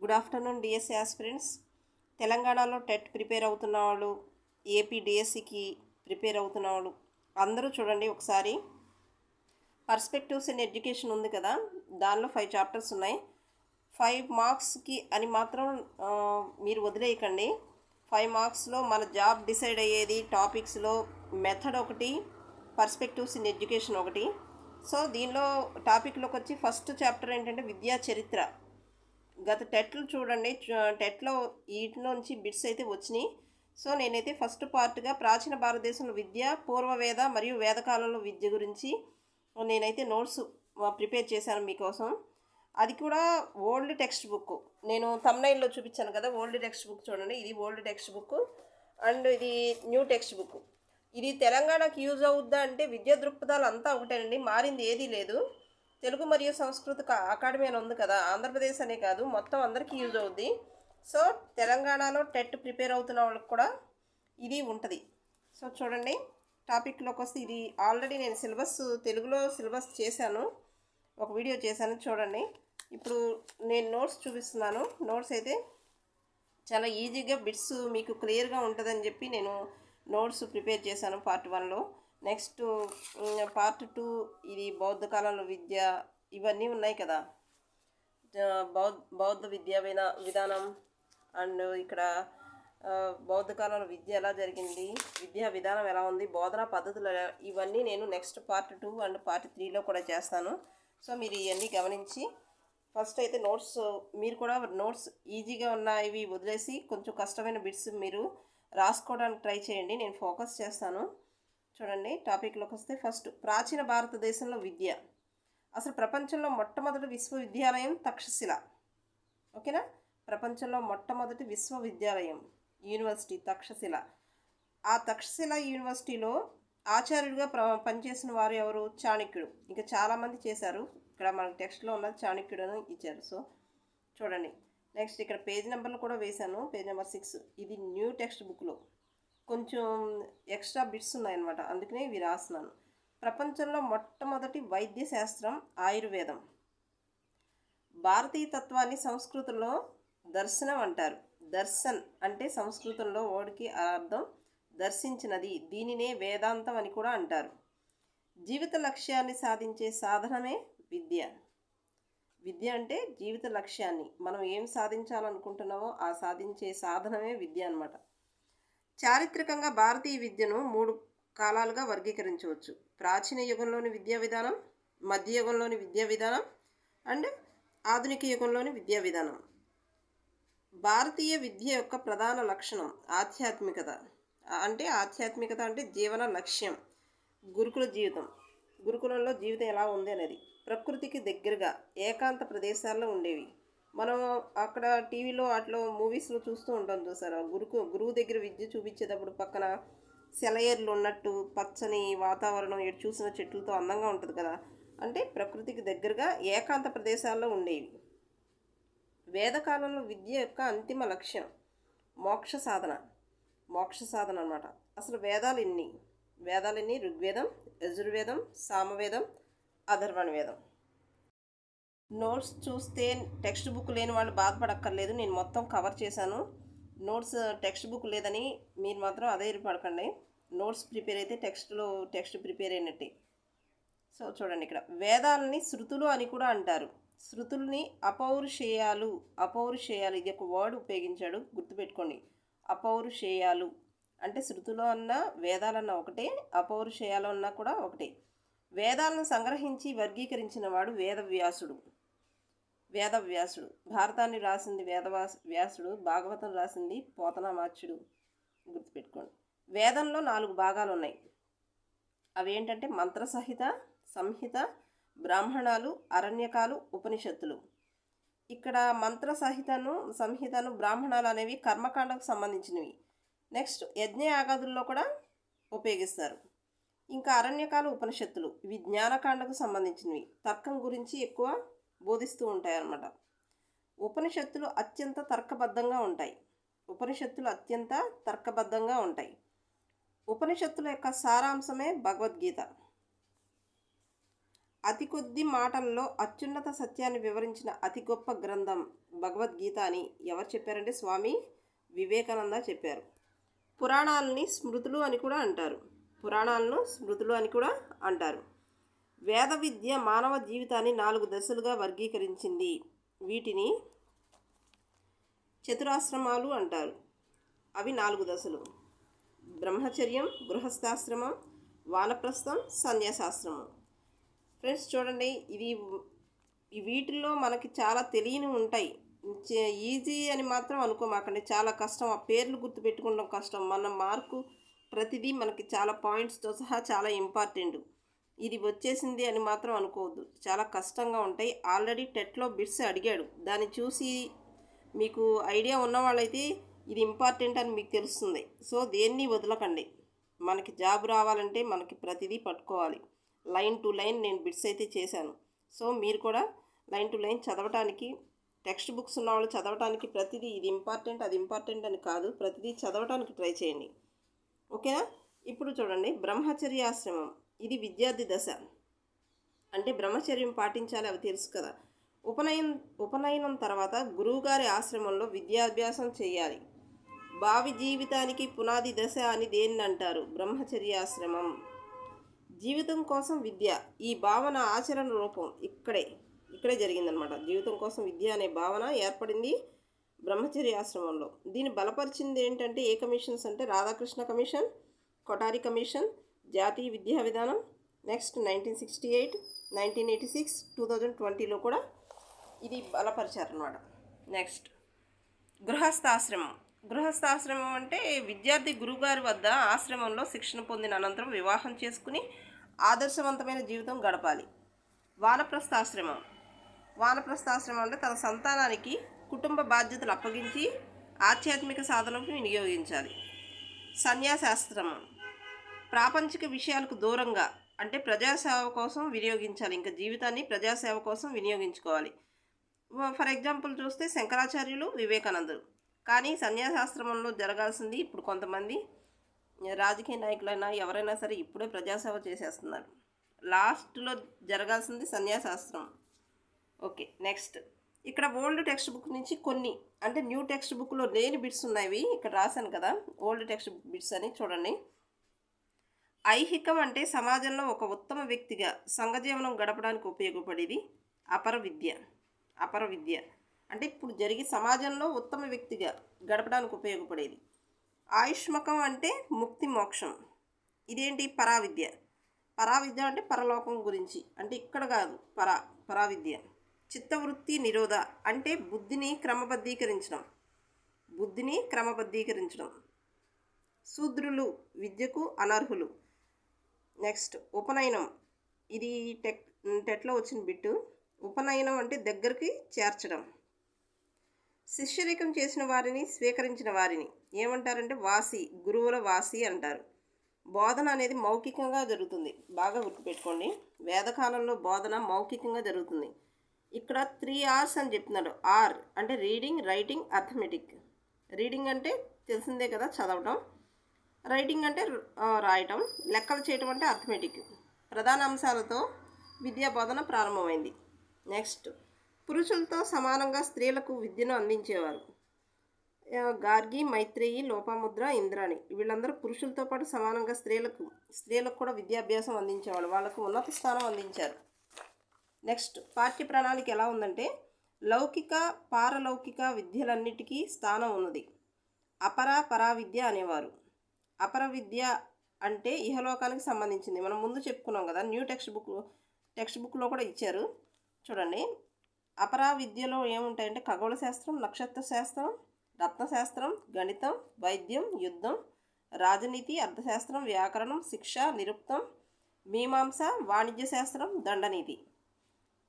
Good afternoon DSC aspirants. తెలంగాణలో TET prepare అవుతున్న వాళ్ళు ఏపీ డిఎస్సికి ప్రిపేర్ అవుతున్న వాళ్ళు అందరూ చూడండి ఒకసారి. పర్స్పెక్టివ్స్ ఇన్ ఎడ్యుకేషన్ ఉంది కదా దానిలో ఫైవ్ చాప్టర్స్ ఉన్నాయి. ఫైవ్ మార్క్స్కి అని మాత్రం మీరు వదిలేయకండి. ఫైవ్ మార్క్స్లో మన జాబ్ డిసైడ్ అయ్యేది టాపిక్స్లో మెథడ్ ఒకటి పర్స్పెక్టివ్స్ ఇన్ ఎడ్యుకేషన్ ఒకటి. సో దీనిలో టాపిక్లోకి వచ్చి ఫస్ట్ చాప్టర్ ఏంటంటే విద్యా చరిత్ర. గత టెట్లు చూడండి టెట్లో టెట్లో వీటిలోంచి బిట్స్ అయితే వచ్చినాయి. సో నేనైతే ఫస్ట్ పార్ట్గా ప్రాచీన భారతదేశంలో విద్య పూర్వవేద మరియు వేదకాలంలో విద్య గురించి నేనైతే నోట్స్ ప్రిపేర్ చేశాను మీకోసం. అది కూడా ఓల్డ్ టెక్స్ట్ బుక్ నేను తమ్నైల్లో చూపించాను కదా ఓల్డ్ టెక్స్ట్ బుక్ చూడండి. ఇది ఓల్డ్ టెక్స్ట్ బుక్ అండ్ ఇది న్యూ టెక్స్ట్ బుక్ ఇది తెలంగాణకి యూజ్ అవుద్దా అంటే విద్యా దృక్పథాలు అంతా ఒకటేనండి. మారింది ఏదీ లేదు. తెలుగు మరియు సంస్కృత అకాడమీ అని ఉంది కదా ఆంధ్రప్రదేశ్ అనే కాదు మొత్తం అందరికీ యూజ్ అవుద్ది. సో తెలంగాణలో టెట్ ప్రిపేర్ అవుతున్న వాళ్ళకి కూడా ఇది ఉంటుంది. సో చూడండి టాపిక్లోకి వస్తే ఇది ఆల్రెడీ నేను సిలబస్ తెలుగులో సిలబస్ చేశాను ఒక వీడియో చేశాను చూడండి. ఇప్పుడు నేను నోట్స్ చూపిస్తున్నాను. నోట్స్ అయితే చాలా ఈజీగా బిట్స్ మీకు క్లియర్గా ఉంటుందని చెప్పి నేను నోట్స్ ప్రిపేర్ చేశాను పార్ట్ వన్లో. నెక్స్ట్ పార్ట్ టూ ఇది బౌద్ధ కాలంలో విద్య ఇవన్నీ ఉన్నాయి కదా. బౌద్ధ బౌద్ధ విద్యా వినా విధానం అండ్ ఇక్కడ బౌద్ధ కాలంలో విద్య ఎలా జరిగింది విద్యా విధానం ఎలా ఉంది బోధనా పద్ధతులు ఇవన్నీ నేను next part two and part త్రీలో కూడా చేస్తాను. సో మీరు ఇవన్నీ గమనించి ఫస్ట్ అయితే నోట్స్ మీరు కూడా నోట్స్ ఈజీగా ఉన్న ఇవి వదిలేసి కొంచెం కష్టమైన బిట్స్ మీరు రాసుకోవడానికి ట్రై చేయండి నేను ఫోకస్ చేస్తాను. చూడండి టాపిక్లోకి వస్తే ఫస్ట్ ప్రాచీన భారతదేశంలో విద్య. అసలు ప్రపంచంలో మొట్టమొదటి విశ్వవిద్యాలయం తక్షశిల. ఓకేనా? ప్రపంచంలో మొట్టమొదటి విశ్వవిద్యాలయం యూనివర్సిటీ తక్షశిల. ఆ తక్షశిల యూనివర్సిటీలో ఆచార్యుడిగా ప్ర పనిచేసిన వారు ఎవరు? చాణక్యుడు. ఇంకా చాలామంది చేశారు. ఇక్కడ మనకి టెక్స్ట్లో ఉన్నది చాణక్యుడు అని ఇచ్చారు. సో చూడండి. నెక్స్ట్ ఇక్కడ పేజ్ నెంబర్లు కూడా వేశాను. Page number six. ఇది న్యూ టెక్స్ట్ బుక్లో. కొంచెం ఎక్స్ట్రా బిట్స్ ఉన్నాయన్నమాట. అందుకనే ఇవి రాస్తున్నాను. ప్రపంచంలో మొట్టమొదటి వైద్య శాస్త్రం ఆయుర్వేదం. భారతీయ తత్వాన్ని సంస్కృతంలో దర్శనం అంటారు. దర్శన్ అంటే సంస్కృతంలో ఓడికి అర్థం దర్శించినది. దీనినే వేదాంతం అని కూడా అంటారు. జీవిత లక్ష్యాన్ని సాధించే సాధనమే విద్య. విద్య అంటే జీవిత లక్ష్యాన్ని. మనం ఏం సాధించాలనుకుంటున్నామో ఆ సాధించే సాధనమే విద్య అనమాట చారిత్రకంగా భారతీయ విద్యను మూడు కాలాలుగా వర్గీకరించవచ్చు. ప్రాచీన యుగంలోని విద్యా విధానం మధ్యయుగంలోని విద్యా విధానం అండ్ ఆధునిక యుగంలోని విద్యా విధానం. భారతీయ విద్య యొక్క ప్రధాన లక్షణం ఆధ్యాత్మికత. అంటే ఆధ్యాత్మికత అంటే జీవన లక్ష్యం గురుకుల జీవితం. గురుకులంలో జీవితం ఎలా ఉంది అనేది ప్రకృతికి దగ్గరగా ఏకాంత ప్రదేశాల్లో ఉండేవి. మనం అక్కడ టీవీలో అట్లా మూవీస్లో చూస్తూ ఉంటాం చూసారా గురుకు గురువు దగ్గర విద్య చూపించేటప్పుడు పక్కన సెలయర్లు ఉన్నట్టు పచ్చని వాతావరణం ఎటు చూసిన చెట్లతో అందంగా ఉంటుంది కదా. అంటే ప్రకృతికి దగ్గరగా ఏకాంత ప్రదేశాల్లో ఉండేవి. వేదకాలంలో విద్య యొక్క అంతిమ లక్ష్యం మోక్ష సాధన. మోక్ష సాధన అనమాట అసలు వేదాలు ఇన్ని వేదాలన్నీ ఋగ్వేదం యజుర్వేదం సామవేదం అధర్వణ వేదం నోట్స్ చూస్తే టెక్స్ట్ బుక్ లేని వాళ్ళు బాధపడక్కర్లేదు నేను మొత్తం కవర్ చేశాను. నోట్స్ టెక్స్ట్ బుక్ లేదని మీరు మాత్రం అదే పడకండి నోట్స్ ప్రిపేర్ అయితే టెక్స్ట్లో టెక్స్ట్ ప్రిపేర్ అయినట్టే. సో చూడండి ఇక్కడ. వేదాలని శృతులు అని కూడా అంటారు. శృతుల్ని అపౌరుషేయాలు అపౌరుషేయాలు ఇది ఒక వర్డ్ ఉపయోగించాడు గుర్తుపెట్టుకోండి. అపౌరుషేయాలు. అంటే శృతులు అన్న వేదాలన్న ఒకటే అపౌరుషేయాలు అన్నా కూడా ఒకటే. వేదాలను సంగ్రహించి వర్గీకరించిన వాడు వేదవ్యాసుడు. వేదవ్యాసుడు. భారతాన్ని రాసింది వేదవాస వ్యాసుడు భాగవతం రాసింది పోతనామాచ్యుడు గుర్తుపెట్టుకోండి. వేదంలో నాలుగు భాగాలు ఉన్నాయి అవి ఏంటంటే మంత్రసహిత సంహిత బ్రాహ్మణాలు అరణ్యకాలు ఉపనిషత్తులు. ఇక్కడ మంత్ర సహితను సంహితను బ్రాహ్మణాలు అనేవి కర్మకాండకు సంబంధించినవి. నెక్స్ట్ యజ్ఞయాగాదుల్లో కూడా ఉపయోగిస్తారు. ఇంకా అరణ్యకాలు ఉపనిషత్తులు ఇవి జ్ఞానకాండకు సంబంధించినవి. తర్కం గురించి ఎక్కువ బోధిస్తూ ఉంటాయన్నమాట. ఉపనిషత్తులు అత్యంత తర్కబద్ధంగా ఉంటాయి. ఉపనిషత్తులు అత్యంత తర్కబద్ధంగా ఉంటాయి. ఉపనిషత్తుల యొక్క సారాంశమే భగవద్గీత. అతి కొద్ది మాటల్లో అత్యున్నత సత్యాన్ని వివరించిన అతి గొప్ప గ్రంథం భగవద్గీత అని ఎవరు చెప్పారంటే స్వామి వివేకానంద చెప్పారు. పురాణాలని స్మృతులు అని కూడా అంటారు. పురాణాలను స్మృతులు అని కూడా అంటారు. వేద విద్య మానవ జీవితాన్ని నాలుగు దశలుగా వర్గీకరించింది. వీటిని చతురాశ్రమాలు అంటారు. అవి నాలుగు దశలు. బ్రహ్మచర్యం గృహస్థాశ్రమం వానప్రస్థం సన్యాసాశ్రమం. ఫ్రెండ్స్ చూడండి ఇది వీటిల్లో మనకి చాలా తెలియని ఉంటాయి. ఈజీ అని మాత్రం అనుకోమాకండి. చాలా కష్టం. ఆ పేర్లు గుర్తుపెట్టుకోవడం కష్టం. మన మార్కు ప్రతిదీ మనకి చాలా పాయింట్స్తో సహా చాలా ఇంపార్టెంట్. ఇది వచ్చేసింది అని మాత్రం అనుకోవద్దు. చాలా కష్టంగా ఉంటాయి. ఆల్రెడీ టెట్లో బిట్స్ అడిగాడు. దాన్ని చూసి మీకు ఐడియా ఉన్న వాళ్ళైతే ఇది ఇంపార్టెంట్ అని మీకు తెలుస్తుంది. సో దేన్ని వదలకండి. మనకి జాబ్ రావాలంటే మనకి ప్రతిదీ పట్టుకోవాలి. లైన్ టు లైన్ నేను బిట్స్ అయితే చేశాను. సో మీరు కూడా లైన్ టు లైన్ చదవటానికి టెక్స్ట్ బుక్స్ ఉన్న వాళ్ళు చదవటానికి ప్రతిదీ ఇది ఇంపార్టెంట్ అది ఇంపార్టెంట్ అని కాదు. ప్రతిదీ చదవటానికి ట్రై చేయండి. ఓకేనా? ఇప్పుడు చూడండి. బ్రహ్మచర్యాశ్రమం. ఇది విద్యార్థి దశ. అంటే బ్రహ్మచర్యం పాటించాలి అవి తెలుసు కదా. ఉపనయనం ఉపనయనం తర్వాత గురువుగారి ఆశ్రమంలో విద్యాభ్యాసం చేయాలి. భావి జీవితానికి పునాది దశ అని దేన్ని అంటారు? బ్రహ్మచర్యాశ్రమం. జీవితం కోసం విద్య ఈ భావన ఆచరణ రూపం ఇక్కడే ఇక్కడే జరిగిందనమాట. జీవితం కోసం విద్య అనే భావన ఏర్పడింది బ్రహ్మచర్య ఆశ్రమంలో దీన్ని బలపరిచింది ఏంటంటే ఏ కమిషన్స్ అంటే రాధాకృష్ణ కమిషన్ కొటారి కమిషన్ జాతీయ విద్యా విధానం next nineteen sixty eight nineteen eighty six two thousand ట్వంటీలో కూడా ఇది బలపరిచారనమాట నెక్స్ట్ గృహస్థాశ్రమం. గృహస్థాశ్రమం అంటే విద్యార్థి గురువుగారి వద్ద ఆశ్రమంలో శిక్షణ పొందిన అనంతరం వివాహం చేసుకుని ఆదర్శవంతమైన జీవితం గడపాలి. వానప్రస్థాశ్రమం. వానప్రస్థాశ్రమం అంటే తన సంతానానికి కుటుంబ బాధ్యతలు అప్పగించి ఆధ్యాత్మిక సాధనకు వినియోగించాలి. సన్యాసాశ్రమం. ప్రాపంచిక విషయాలకు దూరంగా అంటే ప్రజాసేవ కోసం వినియోగించాలి. ఇంకా జీవితాన్ని ప్రజాసేవ కోసం వినియోగించుకోవాలి. ఫర్ ఎగ్జాంపుల్ చూస్తే శంకరాచార్యులు వివేకానందులు. కానీ సన్యాసాశ్రమంలో జరగాల్సింది ఇప్పుడు కొంతమంది రాజకీయ నాయకులైనా ఎవరైనా సరే ఇప్పుడే ప్రజాసేవ చేసేస్తున్నారు. లాస్ట్లో జరగాల్సింది సన్యాసాశ్రమం. Okay next. ఇక్కడ ఓల్డ్ టెక్స్ట్ బుక్ నుంచి కొన్ని అంటే న్యూ టెక్స్ట్ బుక్లో లేని బిట్స్ ఉన్నాయి. ఇక్కడ రాశాను కదా ఓల్డ్ టెక్స్ట్ బిట్స్ అని చూడండి. ఐహికం అంటే సమాజంలో ఒక ఉత్తమ వ్యక్తిగా సంఘజీవనం గడపడానికి ఉపయోగపడేది అపర విద్య. అపర విద్య అంటే ఇప్పుడు జరిగి సమాజంలో ఉత్తమ వ్యక్తిగా గడపడానికి ఉపయోగపడేది. ఆయుష్మకం అంటే ముక్తి మోక్షం. ఇదేంటి? పరావిద్య. పరావిద్య అంటే పరలోకం గురించి. అంటే ఇక్కడ కాదు పరా పరావిద్య. చిత్తవృత్తి నిరోధ అంటే బుద్ధిని క్రమబద్ధీకరించడం. బుద్ధిని క్రమబద్ధీకరించడం. శూద్రులు విద్యకు అనర్హులు. నెక్స్ట్ ఉపనయనం. ఇది టెక్ టెట్లో వచ్చిన బిట్టు. ఉపనయనం అంటే దగ్గరికి చేర్చడం. శిష్యరికం చేసిన వారిని స్వీకరించిన వారిని. ఏమంటారంటే వాసి గురువుల వాసి అంటారు. బోధన అనేది మౌఖికంగా జరుగుతుంది. బాగా గుర్తుపెట్టుకోండి. వేదకాలంలో బోధన మౌఖికంగా జరుగుతుంది. ఇక్కడ త్రీ ఆర్స్ అని చెప్తున్నాడు ఆర్ అంటే రీడింగ్ రైటింగ్ అథమెటిక్ రీడింగ్ అంటే తెలిసిందే కదా చదవటం. రైటింగ్ అంటే రాయటం లెక్కలు చేయటం అంటే అథమెటిక్ ప్రధాన అంశాలతో విద్యా బోధన ప్రారంభమైంది. నెక్స్ట్ పురుషులతో సమానంగా స్త్రీలకు విద్యను అందించేవారు. గార్గి మైత్రేయి లోపాముద్ర ఇంద్రాణి వీళ్ళందరూ పురుషులతో పాటు సమానంగా స్త్రీలకు స్త్రీలకు కూడా విద్యాభ్యాసం అందించేవాళ్ళు. వాళ్ళకు ఉన్నత స్థానం అందించారు. నెక్స్ట్ పాఠ్య ప్రణాళిక ఎలా ఉందంటే లౌకిక పారలౌకిక విద్యలన్నిటికీ స్థానం ఉన్నది. అపర పరా విద్య అనేవారు. అపర విద్య అంటే ఇహలోకానికి సంబంధించింది. మనం ముందు చెప్పుకున్నాం కదా న్యూ టెక్స్ట్ బుక్ టెక్స్ట్ బుక్లో కూడా ఇచ్చారు. చూడండి. అపరా విద్యలో ఏముంటాయంటే ఖగోళ శాస్త్రం నక్షత్ర శాస్త్రం రత్నశాస్త్రం గణితం వైద్యం యుద్ధం రాజనీతి అర్థశాస్త్రం వ్యాకరణం శిక్ష నిరుక్తం మీమాంస వాణిజ్య శాస్త్రం దండనీతి.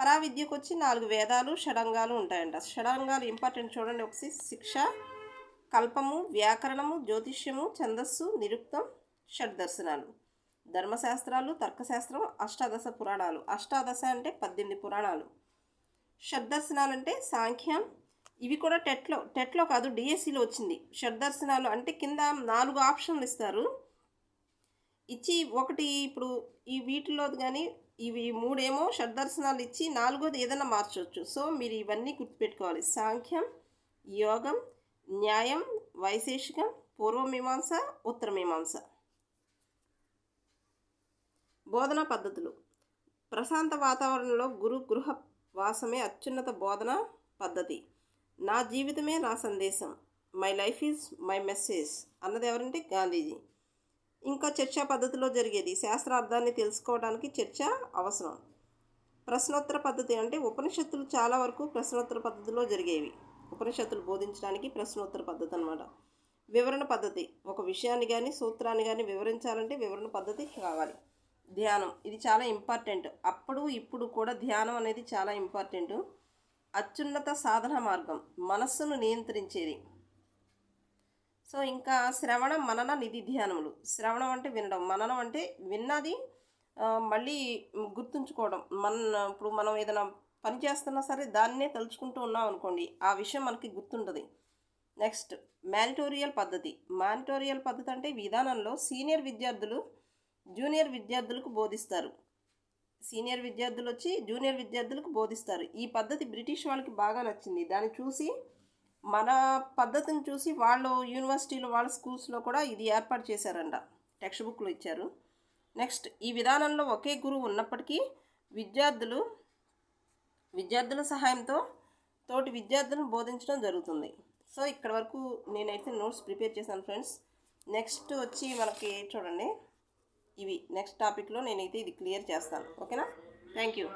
పరావిద్యకు వచ్చి నాలుగు వేదాలు షడంగాలు ఉంటాయంట. షడంగాలు ఇంపార్టెంట్ చూడండి. ఒకసారి శిక్ష కల్పము వ్యాకరణము జ్యోతిష్యము ఛందస్సు నిరుక్తం షడ్దర్శనాలు. ధర్మశాస్త్రాలు తర్కశాస్త్రం అష్టాదశ పురాణాలు. అష్టాదశ అంటే పద్దెనిమిది పురాణాలు. షడ్దర్శనాలు అంటే సాంఖ్యం. ఇవి కూడా టెట్లో టెట్లో కాదు డిఎస్సిలో వచ్చింది. షడ్దర్శనాలు అంటే కింద నాలుగు ఆప్షన్లు ఇస్తారు. ఇచ్చి ఒకటి ఇప్పుడు ఈ వీటిలో కానీ ఇవి మూడేమో షడ్దర్శనాలు ఇచ్చి నాలుగోది ఏదైనా మార్చవచ్చు సో మీరు ఇవన్నీ గుర్తుపెట్టుకోవాలి. సాంఖ్యం యోగం న్యాయం వైశేషికం పూర్వమీమాంస ఉత్తరమీమాంస. బోధనా పద్ధతులు. ప్రశాంత వాతావరణంలో గురు గృహ వాసమే అత్యున్నత బోధన పద్ధతి. నా జీవితమే నా సందేశం. My life is my message అన్నది ఎవరంటే గాంధీజీ. ఇంకా చర్చా పద్ధతిలో జరిగేది. శాస్త్రార్థాన్ని తెలుసుకోవడానికి చర్చ అవసరం. ప్రశ్నోత్తర పద్ధతి అంటే ఉపనిషత్తులు చాలా వరకు ప్రశ్నోత్తర పద్ధతిలో జరిగేవి. ఉపనిషత్తులు బోధించడానికి ప్రశ్నోత్తర పద్ధతి అనమాట వివరణ పద్ధతి. ఒక విషయాన్ని కానీ సూత్రాన్ని కానీ వివరించాలంటే వివరణ పద్ధతి కావాలి. ధ్యానం. ఇది చాలా ఇంపార్టెంట్. అప్పుడు ఇప్పుడు కూడా ధ్యానం అనేది చాలా ఇంపార్టెంట్. అత్యున్నత సాధన మార్గం. మనస్సును నియంత్రించేది. సో ఇంకా శ్రవణం మనన నిధి ధ్యానములు. శ్రవణం అంటే వినడం. మననం అంటే విన్నది మళ్ళీ గుర్తుంచుకోవడం. మన ఇప్పుడు మనం ఏదైనా పని చేస్తున్నా సరే దాన్నే తలుచుకుంటూ ఉన్నాం అనుకోండి ఆ విషయం మనకి గుర్తుంటుంది. నెక్స్ట్ మ్యానిటోరియల్ పద్ధతి. మ్యానిటోరియల్ పద్ధతి అంటే విధానంలో సీనియర్ విద్యార్థులు జూనియర్ విద్యార్థులకు బోధిస్తారు. సీనియర్ విద్యార్థులు వచ్చి జూనియర్ విద్యార్థులకు బోధిస్తారు. ఈ పద్ధతి బ్రిటిష్ వాళ్ళకి బాగా నచ్చింది. దాన్ని చూసి మన పద్ధతిని చూసి వాళ్ళు యూనివర్సిటీలో వాళ్ళ స్కూల్స్లో కూడా ఇది ఏర్పాటు చేశారంట. టెక్స్ట్ బుక్లు ఇచ్చారు. నెక్స్ట్ ఈ విధానంలో ఒకే గురువు ఉన్నప్పటికీ విద్యార్థులు విద్యార్థుల సహాయంతో తోటి విద్యార్థులను బోధించడం జరుగుతుంది. సో ఇక్కడ వరకు నేనైతే నోట్స్ ప్రిపేర్ చేశాను ఫ్రెండ్స్. నెక్స్ట్ వచ్చి మనకి చూడండి. ఇవి నెక్స్ట్ టాపిక్లో నేనైతే ఇది క్లియర్ చేస్తాను. ఓకేనా? Thank you.